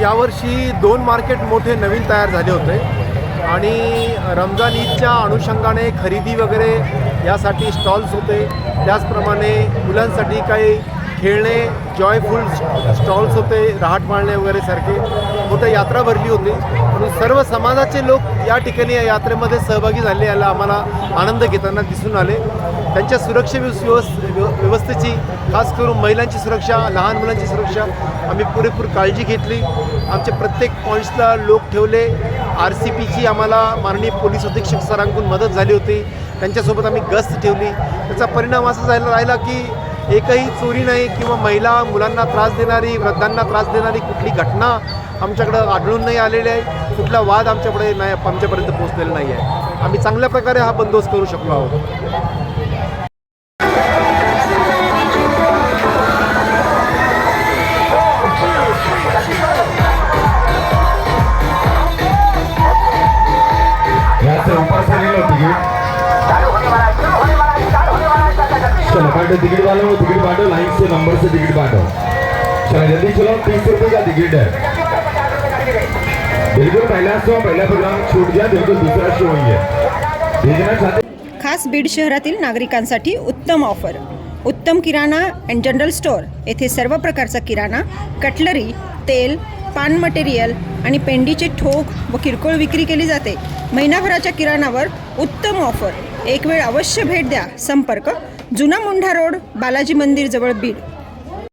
यावर्षी दोन मार्केट मोठे नवीन तयार झाले होते. आणि रमजान ईदच्या अनुषंगाने खरेदी वगैरे यासाठी स्टॉल्स होते. त्याचप्रमाणे मुलांसाठी काही खेळणे जॉयफुल स्टॉल्स होते रहाट मारणे वगैरे सारखे. मोठं यात्रा भरली होती. म्हणून सर्व समाजाचे लोक या ठिकाणी या यात्रेमध्ये सहभागी झाले याला आम्हाला आनंद घेताना दिसून आले. त्यांच्या सुरक्षे व्यवस् व्यव- व्यवस्थेची खास करून महिलांची सुरक्षा लहान मुलांची सुरक्षा आम्ही पुरेपूर काळजी घेतली. आमचे प्रत्येक पॉईंट्सला लोक ठेवले. आर सी पीची आम्हाला माननीय पोलीस अधीक्षक सरांकडून मदत झाली होती. त्यांच्यासोबत आम्ही गस्त ठेवली. त्याचा परिणाम असा झाला राहिला की एकही चोरी नाही किंवा महिला मुलांना त्रास देणारी वृद्धांना त्रास देणारी कुठली घटना आमच्याकडं आढळून नाही आलेली आहे. कुठला वाद आमच्याकडे नाही आमच्यापर्यंत पोहोचलेला नाही आहे. आम्ही चांगल्या प्रकारे हा बंदोबस्त करू शकलो आहोत. यहाँ से चलो बांटो टिकट वालों टिकट बांटो लाइन से नंबर से टिकट बांटो चलो जल्दी चलो तीस रुपए का टिकट है बिल्कुल पहला शो पहला प्रोग्राम छूट गया बिल्कुल दूसरा शो ही है भेजना चाहते खास बीड शहरातील नागरिकांसाठी उत्तम ऑफर. उत्तम किराणा अँड जनरल स्टोअर येथे सर्व प्रकारचा किराणा कटलरी तेल पान मटेरियल आणि पेंडीचे ठोक व किरकोळ विक्री केली जाते. महिनाभराच्या किराणावर उत्तम ऑफर. एक वेळ अवश्य भेट द्या. संपर्क जुना मुंढा रोड बालाजी मंदिर जवळ बीड.